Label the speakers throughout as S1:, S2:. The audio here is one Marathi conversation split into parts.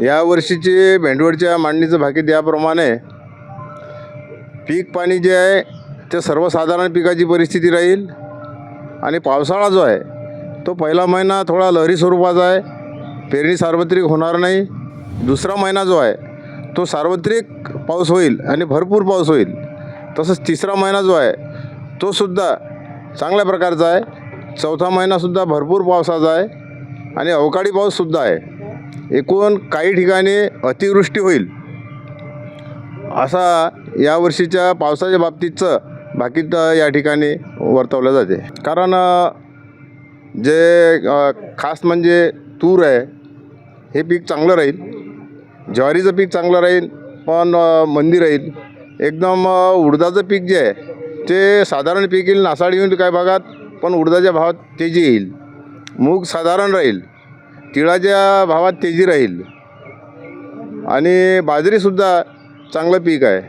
S1: या वर्षीची भेंडवडच्या मांडणीचं भाकीत याप्रमाणे पीक पाणी जे आहे ते सर्वसाधारण पिकाची परिस्थिती राहील. आणि पावसाळा जो आहे तो पहिला महिना थोडा लहरी स्वरूपाचा आहे. पेरणी सार्वत्रिक होणार नाही. दुसरा महिना जो आहे तो सार्वत्रिक पाऊस होईल आणि भरपूर पाऊस होईल. तसंच तिसरा महिना जो आहे तो सुद्धा चांगल्या प्रकारचा आहे. चौथा महिनासुद्धा भरपूर पावसाचा आहे. आणि अवकाळी पाऊससुद्धा आहे. एकूण काही ठिकाणी अतिवृष्टी होईल असा यावर्षीच्या पावसाच्या बाबतीतचं बाकीत या ठिकाणी वर्तवलं जाते. कारण जे खास म्हणजे तूर आहे हे पीक चांगलं राहील. ज्वारीचं पीक चांगलं राहील पण मंदी राहील. एकदम उडदाचं पीक जे आहे ते साधारण पीक येईल नासाडी येईल काही भागात पण उडदाच्या भावात तेजी येईल. मूग साधारण राहील. तिळाच्या भावात तेजी राहील. आणि बाजरीसुद्धा चांगलं पीक आहे.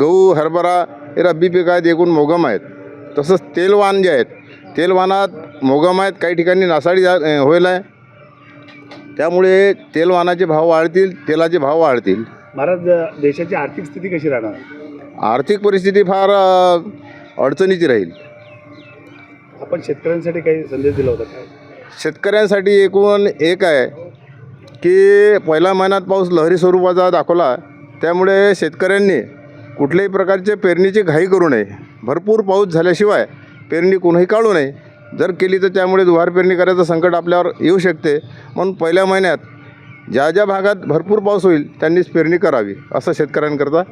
S1: गहू हरभरा हे रब्बी पीक आहेत एकूण मोगम आहेत. तसंच तेलवान जे आहेत तेलवानात मोगम आहेत काही ठिकाणी नासाडी जा होईल आहे. त्यामुळे तेलवानाचे भाव वाढतील तेलाचे भाव वाढतील.
S2: महाराज देशाची आर्थिक स्थिती कशी राहणार?
S1: आर्थिक परिस्थिती फार अडचणीची राहील.
S2: आपण शेतकऱ्यांसाठी काही संदेश दिला होता काय?
S1: शेतकऱ्यांसाठी एकूण एक आहे की पहिल्या महिन्यात पाऊस लहरी स्वरूपाचा दाखवला. त्यामुळे शेतकऱ्यांनी कुठल्याही प्रकारचे पेरणीची घाई करू नये. भरपूर पाऊस झाल्याशिवाय पेरणी कोणीही काढू नये. जर केली तर त्यामुळे दुवार पेरणी करायचं संकट आपल्यावर येऊ शकते. म्हणून पहिल्या महिन्यात ज्या ज्या भागात भरपूर पाऊस होईल त्यांनीच पेरणी करावी असं शेतकऱ्यांकरता